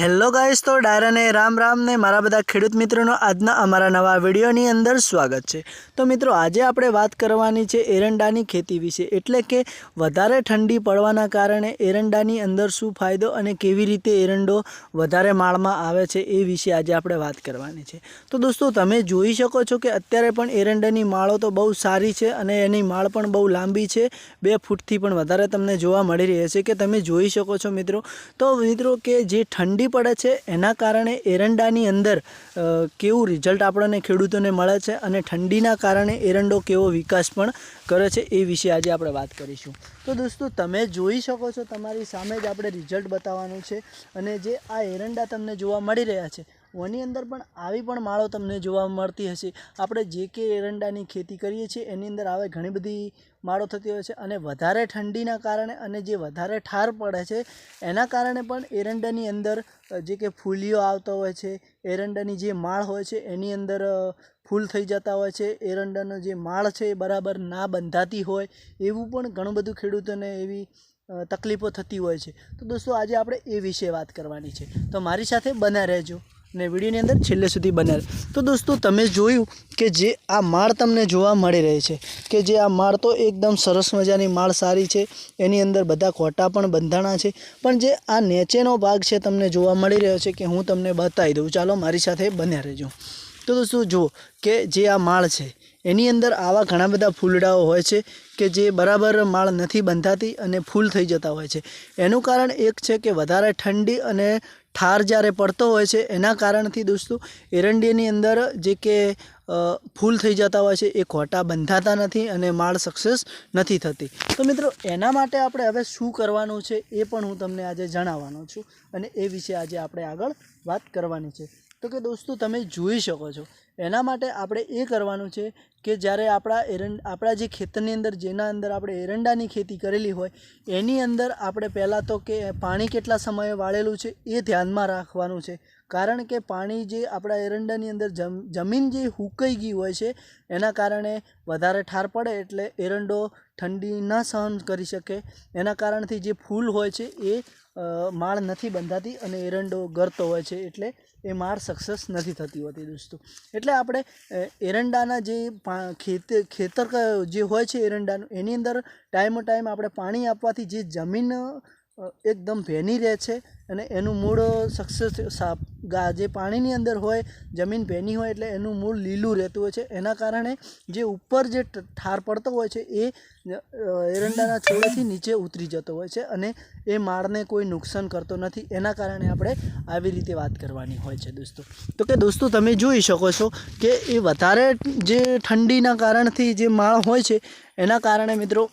Hello guys, તો ડાયરાને રામ રામ ને મારા બધા ખેડૂત મિત્રોનો આજના અમારા નવા વિડીયોની અંદર સ્વાગત છે. તો મિત્રો, આજે આપણે વાત કરવાની છે એરંડાની ખેતી વિશે. એટલે કે વધારે ઠંડી પડવાના કારણે એરંડાની અંદર શું ફાયદો અને કેવી રીતે એરંડો વધારે માળમાં આવે છે એ વિશે આજે આપણે વાત કરવાની છે. તો દોસ્તો, તમે જોઈ શકો છો કે અત્યારે પણ એરંડાની માળો તો બહુ સારી છે અને એની માળ પણ બહુ લાંબી છે. બે ફૂટથી પણ વધારે તમને જોવા મળી રહી છે કે તમે જોઈ શકો છો મિત્રો. તો મિત્રો, કે જે ઠંડી પડે છે. એના કારણે એરંડાની અંદર કેવું રિઝલ્ટ આપણને ખેડૂતોને મળે છે અને ઠંડીના કારણે એરંડો કેવો વિકાસ પણ કરે છે એ વિશે આજે આપણે વાત કરીશું. તો દોસ્તો, તમે જોઈ શકો છો, તમારી સામે જ આપણે રિઝલ્ટ બતાવવાનું છે અને જે આ એરંડા તમને જોવા મળી રહ્યા છે ઓની અંદર પણ આવી પણ માળો તમને જોવા મળતી હશે. આપણે જે કે એરંડાની ખેતી કરીએ છીએ, એની અંદર આવે ઘણી બધી માળો થતી હોય છે અને વધારે ઠંડીના કારણે અને જે વધારે ઠાર પડે છે, એના કારણે પણ એરંડાની અંદર જે કે ફૂલીઓ આવતા હોય છે, એરંડાની જે માળ હોય છે, એની અંદર ફૂલ થઈ જતા હોય છે, એરંડાનો જે માળ છે એ બરાબર ના બંધાતી હોય, એવું પણ ઘણું બધું ખેડૂતોને એવી તકલીફો થતી હોય છે. તો દોસ્તો, આજે આપણે એ વિશે વાત કરવાની છે. તો મારી સાથે બના રહેજો. ને વિડીયોની અંદર છેલ્લે સુધી બનેલ તો દોસ્તો, તમે જોયું કે જે આ માળ તમને જોવા મળી રહી છે, કે જે આ માળ તો એકદમ સરસ મજાની માળ સારી છે, એની અંદર બધા કોટા પણ બંધાણા છે, પણ જે આ નીચેનો ભાગ છે તમને જોવા મળી રહ્યો છે કે હું તમને બતાવી દઉં. ચાલો મારી સાથે બન્યા રહેજો. તો દોસ્તો, જુઓ કે જે આ માળ છે, એની અંદર આવા ઘણા બધા ફૂલડાઓ હોય છે કે જે બરાબર માળ નથી બંધાતી અને ફૂલ થઈ જતા હોય છે. એનું કારણ એક છે કે વધારે ઠંડી અને ઠાર જ્યારે પડતો હોય છે, એના કારણથી દોસ્તો એરંડીની અંદર જે કે ફૂલ થઈ જતા હોય છે, એ ખોટા બંધાતા નથી અને માળ સક્સેસ નથી થતી. તો મિત્રો, એના માટે આપણે હવે શું કરવાનું છે, એ પણ હું તમને આજે જણાવવાનો છું અને એ વિશે આજે આપણે આગળ વાત કરવાની છે. તો કે દોસ્તો, તમે જોઈ શકો છો. એના માટે આપણે એ કરવાનું છે કે જ્યારે આપણા એરંડ, આપણા જે ખેતરની અંદર, જેના અંદર આપણે એરંડાની ખેતી કરેલી હોય, એની અંદર આપણે પહેલાં તો કે પાણી કેટલા સમયે વાળેલું છે એ ધ્યાનમાં રાખવાનું છે. કારણ કે પાણી જે આપણા એરંડાની અંદર જમ, જમીન જે હુકાઈ ગઈ હોય છે, એના કારણે વધારે ઠાર પડે એટલે એરંડો ઠંડી ન સહન કરી શકે. એના કારણથી જે ફૂલ હોય છે એ માળ નથી બંધાતી અને એરંડો ગરતો હોય છે એટલે એ માળ સક્સેસ નથી થતી હોતી દોસ્તો. એટલે આપણે એરંડાના જે ખેત, ખેતર જે હોય છે એરંડાનું, એની અંદર ટાઈમો ટાઈમ આપણે પાણી આપવાથી જે જમીન એકદમ ભેની રહે છે. અને એનું મૂળ સક્સેસ જે પાણીની અંદર હોય, જમીન ભેની હોય એટલે એનું મૂળ લીલું રહેતું હોય છે. એના કારણે જે ઉપર જે ઠાર પડતો હોય છે, એ એરંડાના છોડેથી નીચે ઉતરી જતો હોય છે અને એ માળને કોઈ નુકસાન કરતો નથી. એના કારણે આપણે આવી રીતે વાત કરવાની હોય છે દોસ્તો. તો કે દોસ્તો, તમે જોઈ શકો છો કે એ વધારે જે ઠંડીના કારણથી જે માળ હોય છે, એના કારણે મિત્રો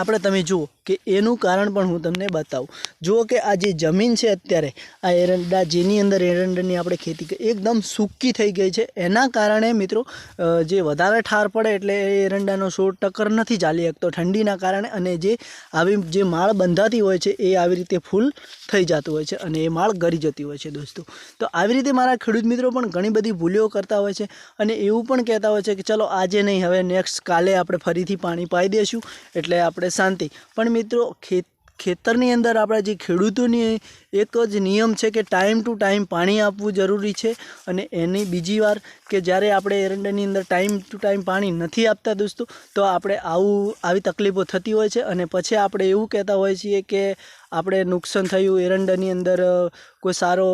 આપણે તમે જુઓ કે એનું કારણ પણ હું તમને બતાવું. જુઓ કે આ જે જમીન છે અત્યારે, આ એરંડા, જેની અંદર એરંડાની આપણે ખેતી એકદમ સૂકી થઈ ગઈ છે. એના કારણે મિત્રો જે વધારે ઠાર પડે એટલે એરંડાનો છોડ ટક્કર નથી ચાલી શકતો. ઠંડીના કારણે અને જે આવી, જે માળ બંધાતી હોય છે, એ આવી રીતે ફૂલ થઈ જતું હોય છે અને એ માળ ગરી જતી હોય છે દોસ્તો. તો આવી રીતે મારા ખેડૂત મિત્રો પણ ઘણી બધી ભૂલીઓ કરતા હોય છે અને એવું પણ કહેતા હોય છે કે ચલો આજે નહીં, હવે નેક્સ્ટ કાલે આપણે ફરીથી પાણી પાઈ દઈશું. એટલે આપણે શાંતિ. પણ મિત્રો ખેત ખેતરની અંદર આપણા જે ખેડૂતોની એક જ નિયમ છે કે ટાઈમ ટુ ટાઈમ પાણી આપવું જરૂરી છે. અને એની બીજી વાર કે જ્યારે આપણે એરંડાની અંદર ટાઈમ ટુ ટાઈમ પાણી નથી આપતા દોસ્તો, તો આપણે આવું, આવી તકલીફો થતી હોય છે. અને પછી આપણે એવું કહેતા હોઈએ છીએ કે આપણે નુકસાન થયું, એરંડાની અંદર કોઈ સારો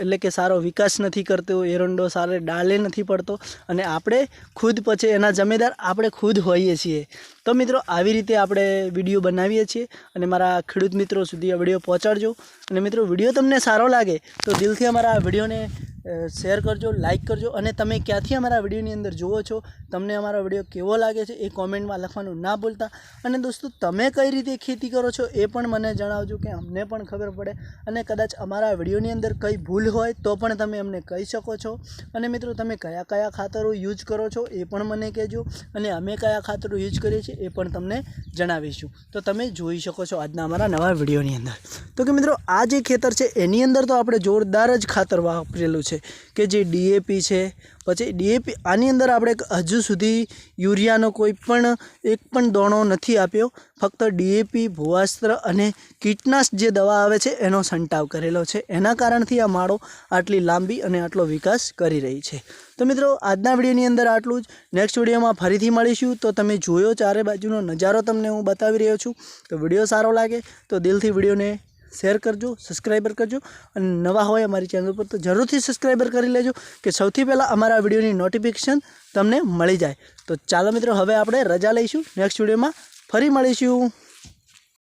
એટલે કે સારો વિકાસ નથી કરતો, એરંડો સારે ડાલે નથી પડતો. અને આપણે ખુદ પછી એના જમેદાર આપણે ખુદ હોઈએ છીએ. તો મિત્રો, આવી રીતે આપણે વીડિયો બનાવીએ છીએ. અને મારા ખેડૂત મિત્રો સુધી આ વીડિયો પહોંચાડજો. અને મિત્રો વીડિયો તમને સારો લાગે તો દિલથી અમારા આ વિડીયોને શેર કરજો લાઇક કરજો અને તમે ક્યાંથી અમારા વિડીયોની અંદર જુઓ છો, તમને અમારો વીડિયો કેવો લાગે છે એ કોમેન્ટમાં લખવાનું ના ભૂલતા. અને દોસ્તો, તમે કઈ રીતે ખેતી કરો છો એ પણ મને જણાવજો કે અમને પણ ખબર પડે. અને કદાચ અમારા વિડીયોની અંદર કંઈ ભૂલ હોય તો પણ તમે અમને કહી શકો છો. અને મિત્રો, તમે કયા કયા ખાતરો યુઝ કરો છો એ પણ મને કહેજો. અને અમે કયા ખાતરો યુઝ કરીએ છીએ એ પણ તમને જણાવીશું. તો તમે જોઈ શકો છો આજના અમારા નવા વિડીયોની અંદર. તો કે મિત્રો, આ જે ખેતર છે એની અંદર તો આપણે જોરદાર જ ખાતર વાપરેલું છે. છે કે જે ડીએપી છે. પછી ડીએપી આની અંદર આપણે હજુ સુધી યુરિયાનો કોઈ પણ એક પણ દોણો નથી આપ્યો. ફક્ત ડીએપી ભૂવાસ્ત્ર અને કીટનાશક જે દવા આવે છે એનો છંટાવ કરેલો છે. એના કારણથી આ માળો આટલી લાંબી અને આટલો વિકાસ કરી રહી છે. તો મિત્રો, આજના વિડીયોની અંદર આટલું જ. નેક્સ્ટ વિડીયોમાં ફરીથી મળીશું. તો તમે જોયો ચારે બાજુનો નજારો તમને હું બતાવી રહ્યો છું. તો વીડિયો સારો લાગે તો દિલથી વિડીયોને શેર કરજો સબસ્ક્રાઈબર કરજો અને નવા હોય અમારી ચેનલ પર તો જરૂરથી સબસ્ક્રાઈબર કરી લેજો કે સૌથી પહેલાં અમારા વિડીયોની નોટિફિકેશન તમને મળી જાય. તો ચાલો મિત્રો, હવે આપણે રજા લઈશું. નેક્સ્ટ વિડીયોમાં ફરી મળીશું.